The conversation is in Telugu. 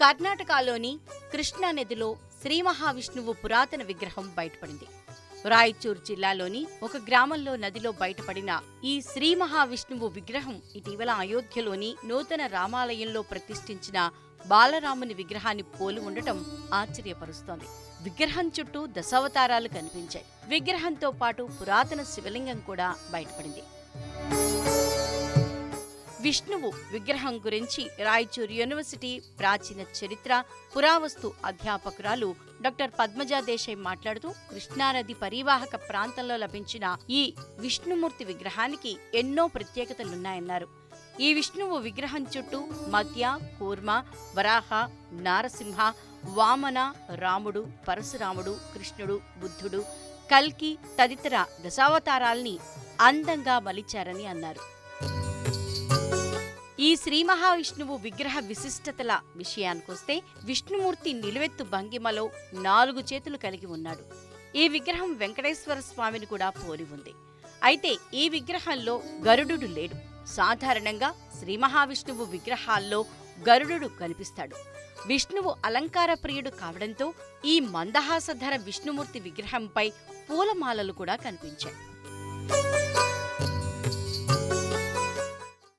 కర్ణాటకలోని కృష్ణా నదిలో శ్రీ మహావిష్ణువు పురాతన విగ్రహం బయటపడింది. రాయచూర్ జిల్లాలోని ఒక గ్రామంలో నదిలో బయటపడిన ఈ శ్రీ మహావిష్ణువు విగ్రహం ఇటీవల అయోధ్యలోని నూతన రామాలయంలో ప్రతిష్ఠించిన బాలరాముని విగ్రహాన్ని పోలి ఉండటం ఆశ్చర్యపరుస్తోంది. విగ్రహం చుట్టూ దశావతారాలు కనిపించాయి. విగ్రహంతో పాటు పురాతన శివలింగం కూడా బయటపడింది. విష్ణువు విగ్రహం గురించి రాయచూర్ యూనివర్సిటీ ప్రాచీన చరిత్ర పురావస్తు అధ్యాపకురాలు డాక్టర్ పద్మజా దేశాయ్ మాట్లాడుతూ కృష్ణానది పరివాహక ప్రాంతంలో లభించిన ఈ విష్ణుమూర్తి విగ్రహానికి ఎన్నో ప్రత్యేకతలున్నాయన్నారు. ఈ విష్ణువు విగ్రహం చుట్టూ మధ్య కూర్మ వరాహ నారసింహ వామన రాముడు పరశురాముడు కృష్ణుడు బుద్ధుడు కల్కి తదితర దశావతారాల్ని అందంగా మలిచారని అన్నారు. ఈ శ్రీ మహావిష్ణువు విగ్రహ విశిష్టతల విషయానికొస్తే విష్ణుమూర్తి నిలువెత్తు భంగిమలో నాలుగు చేతులు కలిగి ఉన్నాడు. ఈ విగ్రహం వెంకటేశ్వర స్వామిని కూడా పోలి ఉంది. అయితే ఈ విగ్రహంలో గరుడు లేడు. సాధారణంగా శ్రీ మహావిష్ణువు విగ్రహాల్లో గరుడు కనిపిస్తాడు. విష్ణువు అలంకార ప్రియుడు కావడంతో ఈ మందహాసధర విష్ణుమూర్తి విగ్రహంపై పూలమాలలు కూడా కనిపించాయి.